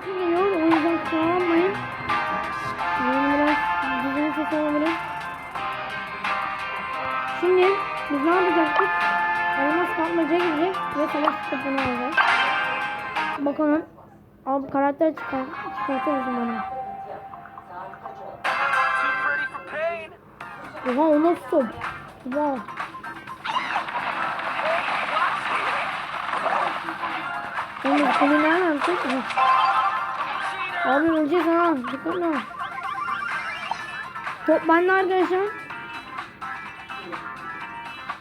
sesi geliyor. O yüzden kusura bakmayın. Yani biraz düzgün ses olabilir. Şimdi biz ne yapacaktık? Elmas kapmaca gidecek ve savaş kitabını alacağız. Bakalım. Abi karakter çıkar. Çıkartırız pain. Oha o nasıl top? Wow. Oğlum seni nereden tut? Abi öleceğiz ha. Dikkatli ol. Top bende arkadaşlar.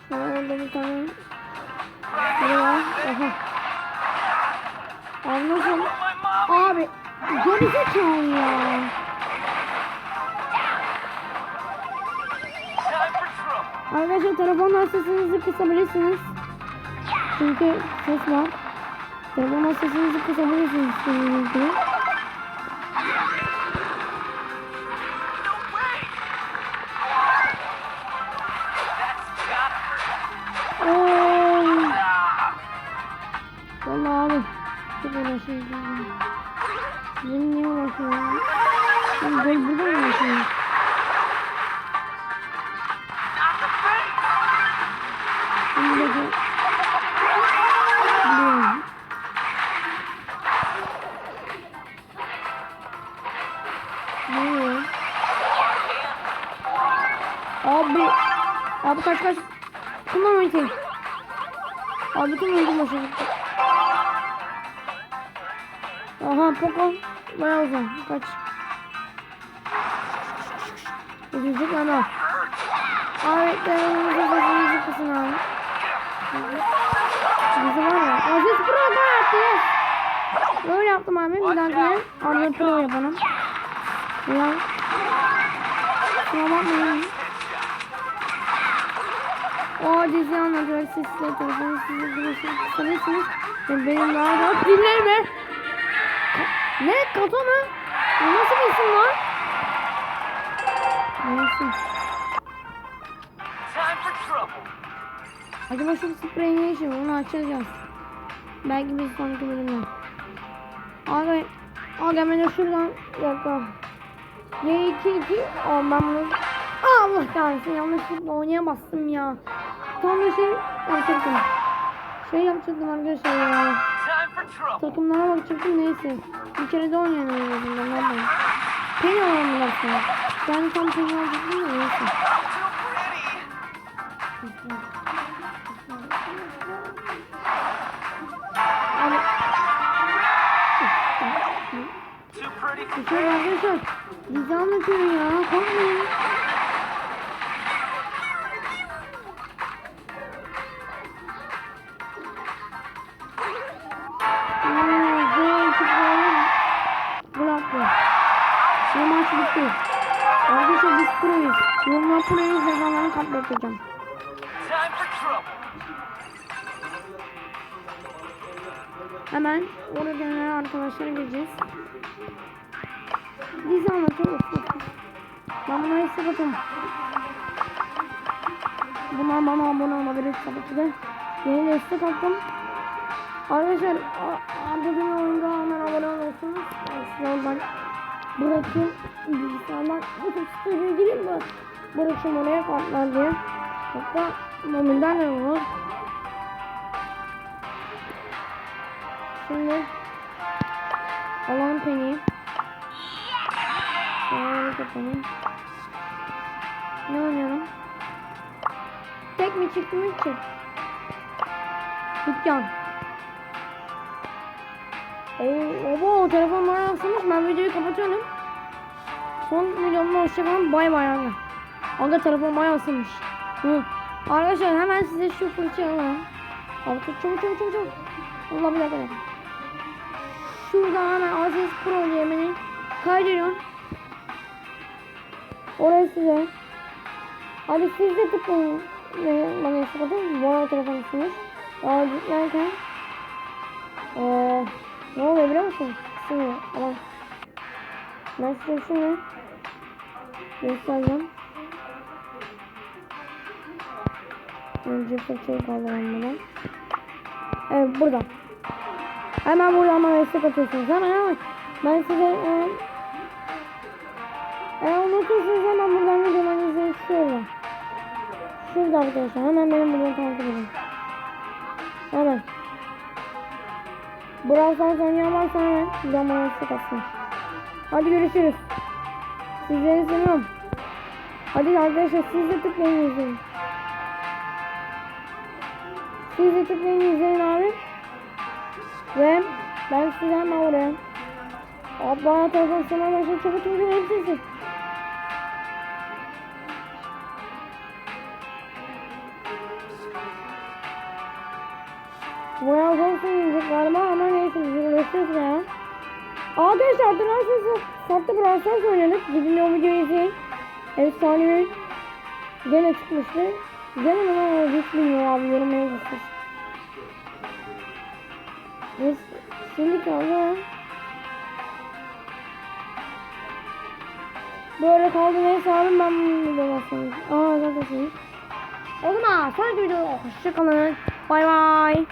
Şöyle orada bir tane. Biri var. Oha. Abi nasıl? Abi. Geri zekalı ya. Arkadaşlar telefon hastasınızı kısabilirsiniz. Çünkü ses var. Telefon hastasınızı kısabilirsiniz. istediğiniz gibi. No Ah. Vallahi abi. Çok uğraşıyoruz. Sizin niye uğraşıyorsunuz? Ben gol burada mı oluyor? Abi. Abi kaç kaç. Kullan ulti. Abi bütün ulti başa gitti. Aha Poco. Bayağı uzun. Kaç. Üzülecek ana. Abi telefonumuzu sesimizi kısın abi. Bizi var ya. Aziz Pro gol attı. yes. Böyle yaptım abi. Bir dahakine Arda Pro yapalım. Ya. Şuna bakmayın. O dizi. Siz de telefonu sizi bilirsiniz. Ve benim daha rahat dinlerime. Ne? Kato mu? O nasıl bir isim lan? Neyse. Acaba şu sprey ne var? Onu açacağız. Belki bir sonraki bölümde. Abi, abi hemen de şuradan dakika. Y2 2 Aa ben bunu Allah kahretsin yanlışlıkla oynaya bastım ya. Tam bir şey yapacaktım. Şey yapacaktım arkadaşlar ya. Takımlara bakacaktım neyse. Bir kere de oynayalım en azından ne yapayım. Penny alalım bir dakika. Ben tam penny alacaktım da neyse. Bir şey arkadaşlar. Bizi anlatıyor ya. Korkmayın. Maç bitti. Arkadaşlar biz proyuz. Yorumlar proyuz ve zamanı katleteceğim. Hemen orada arkadaşlara gireceğiz. Dizi anlatıyoruz. Ben buna istek atıyorum. Buna bana abone olabilir tabii de. Yeni destek attım. Arkadaşlar a- Arda Güler oyunda hemen abone olursunuz. Size oradan Bilgisayardan YouTube sitesine gireyim mi? Bırakayım oraya kartlar diye. Hatta de olur. Şimdi alalım peniyi. Şöyle kapatalım. Ne oynayalım? Tek mi çıktı mı çık? Dükkan. Oo, obo telefon bana yansımış. Ben videoyu kapatıyorum. Son videomda hoşçakalın. Bay bay abi. Aga telefon bana yansımış. Arkadaşlar hemen size şu fırçayı alalım. Abi çabuk çabuk çabuk çabuk. Allah bir dakika. Şuradan hemen Aziz Pro beni kaydırıyorum. Orası size. Hadi siz de tıklayın. Bana atın. Bu arada telefon istemiş. Daha yüklerken. Eee ne oluyor biliyor musun? Şimdi ama ben size şunu göstereceğim. Önce fırçayı kaldıralım buradan. Evet burada. Hemen buradan bana istek atıyorsunuz. Hemen hemen. Ben size e, eğer unutursanız hemen buradan videolarınızı istiyorum. Şurada arkadaşlar hemen benim buradan takip edin. Browse'dan oynayan varsa hemen istek atsın. Hadi görüşürüz. Sizleri seviyorum. Hadi arkadaşlar siz de tıklayın izleyin. Siz de tıklayın izleyin abi. Ve ben oraya. Abi bana telefon sana başlayıp çabuk çabuk hepsi. Bayağı zor söyleyecek galiba ama neyse biz uğraşıyoruz ya. Arkadaşlar Sarp'ta Brawl Stars oynadık. Gidin o videoyu izleyin. Efsane bir gene çıkmıştı. Gene mi lan o hiç bilmiyorum abi yorumlara yazın. Biz şimdi kaldı. Böyle kaldı neyse abi ben bunu videoda sonra. Aa zaten şey. O zaman sonraki videoda hoşçakalın. Bay bay.